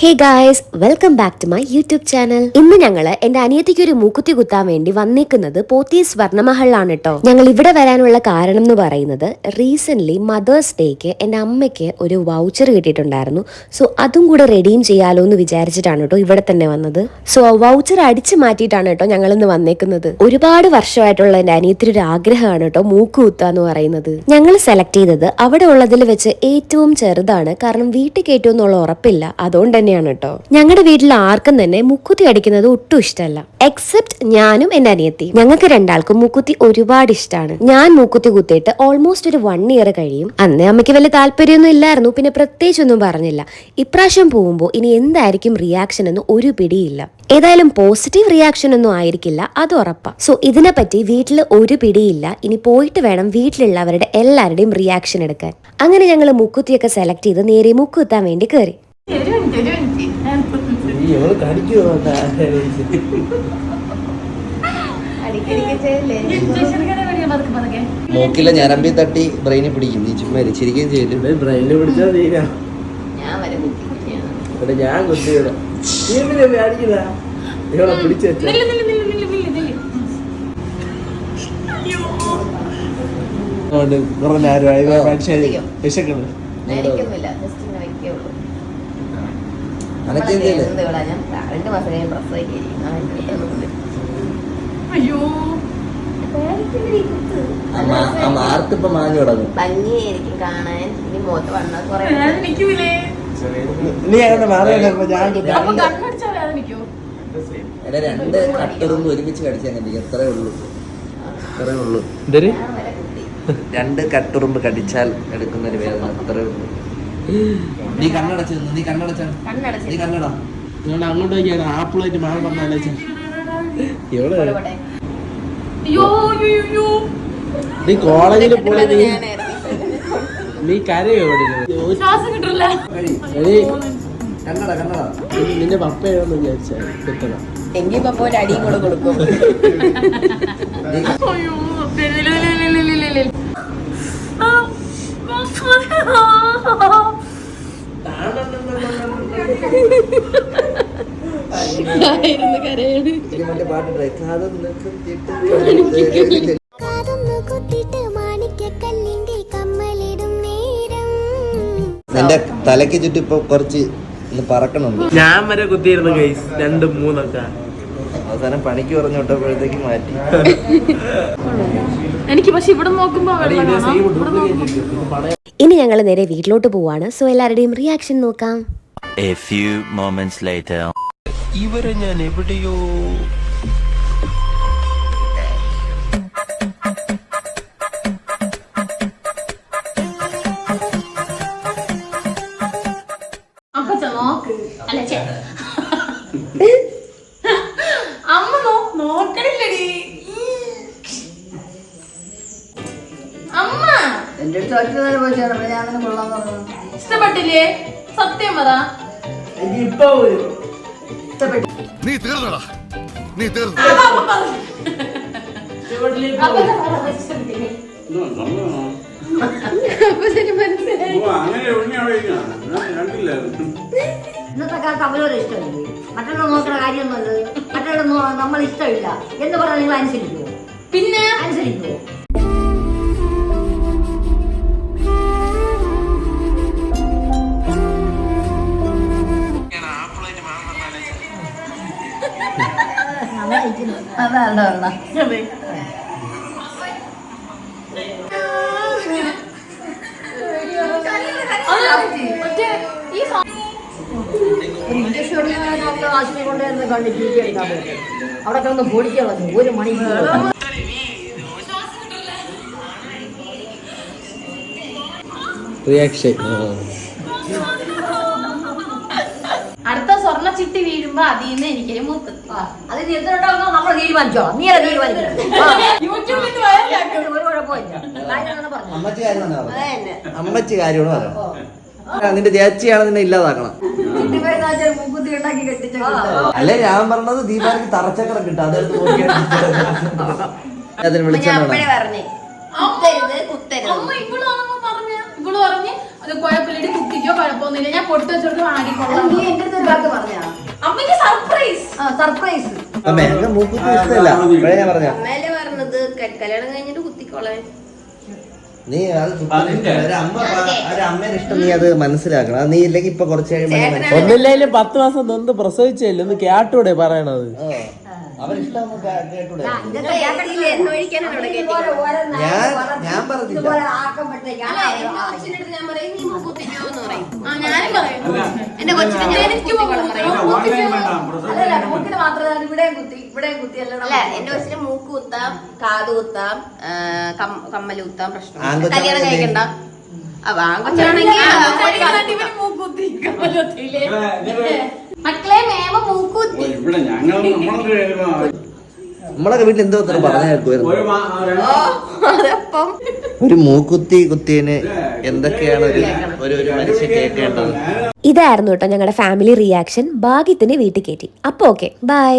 Hey guys welcome back to my YouTube channel ഇന്ന് ഞങ്ങൾ എന്റെ അനിയത്തിക്ക് ഒരു മൂക്കുത്തി കുത്താൻ വേണ്ടി വന്നേക്കുന്നത് പോത്തി സ്വർണമഹളിലാണ് കേട്ടോ ഞങ്ങൾ ഇവിടെ വരാനുള്ള കാരണം എന്ന് പറയുന്നത് റീസെന്റ് മദേഴ്സ് ഡേക്ക് എന്റെ അമ്മയ്ക്ക് ഒരു വൗച്ചർ കിട്ടിയിട്ടുണ്ടായിരുന്നു. സോ അതും കൂടെ റെഡീം ചെയ്യാലോ എന്ന് വിചാരിച്ചിട്ടാണ് കേട്ടോ ഇവിടെ തന്നെ വന്നത്. സോ വൗച്ചർ അടിച്ചു മാറ്റിയിട്ടാണ് കേട്ടോ ഞങ്ങൾ ഇന്ന് വന്നേക്കുന്നത്. ഒരുപാട് വർഷമായിട്ടുള്ള എന്റെ അനിയത്തിന് ഒരു ആഗ്രഹമാണ് കേട്ടോ മൂക്ക് കുത്തുക എന്ന് പറയുന്നത്. ഞങ്ങൾ സെലക്ട് ചെയ്തത് അവിടെ ഉള്ളതിൽ വെച്ച് ഏറ്റവും ചെറുതാണ്. കാരണം വീട്ടിൽ കയറ്റുമെന്നുള്ള ഉറപ്പില്ല. അതുകൊണ്ട് തന്നെയാണ് കേട്ടോ ഞങ്ങളുടെ വീട്ടിൽ ആർക്കും തന്നെ മുക്കുത്തി അടിക്കുന്നത് ഒട്ടും ഇഷ്ടമല്ല. എക്സെപ്റ്റ് ഞാനും എന്റെ അനിയത്തി. ഞങ്ങൾക്ക് രണ്ടാൾക്കും മുക്കുത്തി ഒരുപാട് ഇഷ്ടമാണ് ഞാൻ മുക്കുത്തി കുത്തിയിട്ട് ഓൾമോസ്റ്റ് ഒരു വൺ ഇയർ കഴിയും. അന്ന് അമ്മയ്ക്ക് വലിയ താല്പര്യമൊന്നും ഇല്ലായിരുന്നു. പിന്നെ പ്രത്യേകിച്ചൊന്നും പറഞ്ഞില്ല. ഇപ്രാവശ്യം പോകുമ്പോൾ ഇനി എന്തായിരിക്കും റിയാക്ഷൻ എന്ന് ഒരു പിടിയില്ല. ഏതായാലും പോസിറ്റീവ് റിയാക്ഷൻ ഒന്നും ആയിരിക്കില്ല. അത് ഉറപ്പാ. സോ ഇതിനെപ്പറ്റി വീട്ടിൽ ഒരു പിടിയില്ല. ഇനി പോയിട്ട് വേണം വീട്ടിലുള്ളവരുടെ എല്ലാവരുടെയും റിയാക്ഷൻ എടുക്കാൻ. അങ്ങനെ ഞങ്ങൾ മുക്കുത്തിയൊക്കെ സെലക്ട് ചെയ്ത് നേരെ മുക്കുത്താൻ വേണ്ടി കയറി ഇവൾ ചെയ്യല്ലേ? മൂക്കിലെ ഞരമ്പി തട്ടി ബ്രെയിനിൽ പിടിക്കും. നീ ചുമ്മാ. ചിരിക്കുകയും ചെയ്യും. ബ്രെയിനിൽ പിടിച്ചാ തീരാ ഞാൻ കുത്തിയിടാം ഇവളെ പിടിച്ചു വെച്ച. നില്ല്, നില്ല്, നില്ല്, നില്ല്, നില്ല്, നില്ല്. കുറഞ്ഞ ആരും മനുഷ്യൻ വിശക്കുന്നു മേടിക്കുന്നില്ല, just ഇങ്ങനെ വെക്കുകയുള്ളൂ. അനക്ക് ഇവിടെ എന്തില്ല എന്ത് ഇവിടെ? ഞാൻ രണ്ട് മാസം കഴിഞ്ഞ് മാർത്തിപ്പൊ മാഞ്ഞു തുടങ്ങും ഭംഗിയായിരിക്കും കാണാൻ. ഇനി മുഖത്ത് വണ്ണ കുറെ നീ അങ്ങനെ മാറിയപ്പോ ഞാൻ എടാ രണ്ട് കട്ടുറുമ്പ് ഒരുമിച്ച് കടിച്ചാൽ എത്രേ ഉള്ളൂ. എത്രേ ഉള്ളൂ. രണ്ട് കട്ടുറുമ്പ് കടിച്ചാൽ എടുക്കുന്ന ഒരു വേദന. അത്രേ ഉള്ളൂ. നീ കണ്ണടച്ച് നിന്ന്, നീ കണ്ണടച്ച നീ കണ്ണട. കണ്ണടാ നിങ്ങൾ അങ്ങോട്ട് നോക്കിയാൽ ആപ്പിളായിട്ട് മാറി പറഞ്ഞാലും. നീ കോളേജിൽ പോയി നീ. നീ കരയോ കണ്ണട കണ്ണടാ. നിന്റെ പപ്പ ഏതാന്ന് വിചാരിച്ച കിട്ടണം എങ്കിൽ പപ്പ ഒരു അടിയും കൂടെ കൊടുക്കും. നീ ഇനി മറ്റേ പാട്ട് ട്രൈ കാതൊന്ന് കുത്തിയിട്ട് കാതൊന്നു കുത്തിട്ട് മാണിക്യക്കല്ലിന്റെ കമ്മലിടും നേരം നിന്റെ തലയ്ക്ക് ചുറ്റും ഇപ്പൊ കുറച്ച് പറക്കണുണ്ട്. ഞാൻ വരെ കുത്തിയിരുന്നു ഗൈസ് രണ്ടും മൂന്നൊക്കെ. അവസാനം പണിക്ക് പറഞ്ഞു വിട്ടപ്പോഴത്തേക്ക് മാറ്റി. എനിക്ക് പക്ഷെ ഇവിടെ നോക്കുമ്പോ ഇനി ഞങ്ങൾ നേരെ വീട്ടിലോട്ട് പോവാണ്. സോ എല്ലാവരുടെയും റിയാക്ഷൻ നോക്കാം. A few moments later. ഇവരെ ഞാൻ എവിടെയോ അമ്മ നോക്കണില്ലടി. അമ്മ. എന്റെ അടുത്ത് ഒറ്റ നേരം പോയി ചേർന്ന് ഞാൻ അങ്ങനെ കൊള്ളാൻ പറഞ്ഞു ഇഷ്ടപ്പെട്ടില്ലേ? സത്യം പറ. ഇപ്പൊ വരും നീ തീർന്നടാ നീ തീർന്നു ഇന്നത്തെ കാലത്ത് അവരോട് ഇഷ്ടമില്ലേ മറ്റുള്ള നോക്കുന്ന കാര്യം നല്ലത് മറ്റുള്ള നമ്മൾ ഇഷ്ടമില്ല എന്ന് പറഞ്ഞാൽ നിങ്ങൾ അനുസരിക്കുമോ പിന്നെ അനുസരിക്കുമോ അതാണ് അതെ. അത് മറ്റേ ഈ സ- ഒരു ഇഞ്ചക്ഷൻ നമുക്ക് ആശുപത്രി കൊണ്ടുവരുന്ന കണ്ട് പറ്റും അവിടെ കിടന്ന് പൊടിക്കാൻ വന്നു. ഒരു മണിക്കൂർ റിയാക്ഷൻ ചിട്ടി വീഴുമ്പോ അതിൽ നിന്ന് എനിക്കൊരു മുത്ത് അത് നീ എത്ര ഉണ്ടാവുന്നോ നമ്മൾ തീരുമാനിച്ചോളാം നീ അല്ല പറഞ്ഞു? അമ്മച്ചി കാര്യമാണ് അമ്മച്ചി നിന്റെ ചേച്ചിയാണ് നിന്നെ ഇല്ലാതാക്കണം. അല്ലെ ഞാൻ പറഞ്ഞത് ദീപാവലിക്ക് തറച്ചക്കറ കിട്ടും. അതെടുത്ത് നോക്കിയാൽ പറഞ്ഞ. പറഞ്ഞ് അത് കുഴപ്പമില്ല കുത്തിക്കോ കുഴപ്പമൊന്നുമില്ല. ഞാൻ പൊട്ട് വെച്ചോട്ട് ആടിക്കൊള്ളാം നീ എന്റെ അടുത്ത് പറഞ്ഞാ? സർപ്രൈസ് ആ സർപ്രൈസ് അമ്മേ എന്റെ മൂക്കുത്തി ഇഷ്ടമല്ല. ഇപ്പഴേ ഞാൻ പറഞ്ഞ പറഞ്ഞത്. കല്യാണം കഴിഞ്ഞിട്ട് കുത്തിക്കോളെ നീ അത് അമ്മേനെ ഇഷ്ടം നീ അത് മനസ്സിലാക്കണം. നീ ഇല്ലെങ്കിൽ ഇപ്പൊ കുറച്ച് കഴിയുമ്പോൾ ഒന്നില്ലേലും പത്ത് മാസം നൊന്ത് പ്രസവിച്ചല്ലേ? ഒന്ന് കേട്ടൂടെ പറയണത്. അവരിഷ്ടം ഞാൻ- ഞാൻ പറഞ്ഞില്ല. എന്റെ കൊച്ചിനെ ഞാൻ എനിക്ക് കുത്തിക്കോളാൻ പറയും. അതല്ല മൂക്കിന് മാത്രമല്ല ഇവിടെയും കുത്തി ഇവിടെയും കുത്തി അല്ല എന്റെ കൊച്ചിന് മൂക്ക് കുത്താം കാത് കുത്താം ആ, കം- കമ്മൽ കുത്താം പ്രശ്നം കല്യാണം കഴിക്കണ്ട? മൂക്കുത്തി കമലത്തില്ലേ മക്കളെ മേമ മൂക്കുത്തി. ഇവിടെ ഞങ്ങൾ നമ്മളൊക്കെ വീട്ടിൽ എന്തോ അത്ര പറഞ്ഞു കേൾക്കുമായിരുന്നു ഒരു മൂക്കുത്തി കുത്തിയതിന് എന്തൊക്കെയാണ് ഒരു ഒരു ഒരു മനുഷ്യൻ കേൾക്കേണ്ടത്? ഇതായിരുന്നു കേട്ടോ ഞങ്ങളുടെ ഫാമിലി റിയാക്ഷൻ. ഭാഗ്യത്തിന് വീട്ടിൽ കയറ്റി. അപ്പൊ ഓക്കെ ബൈ.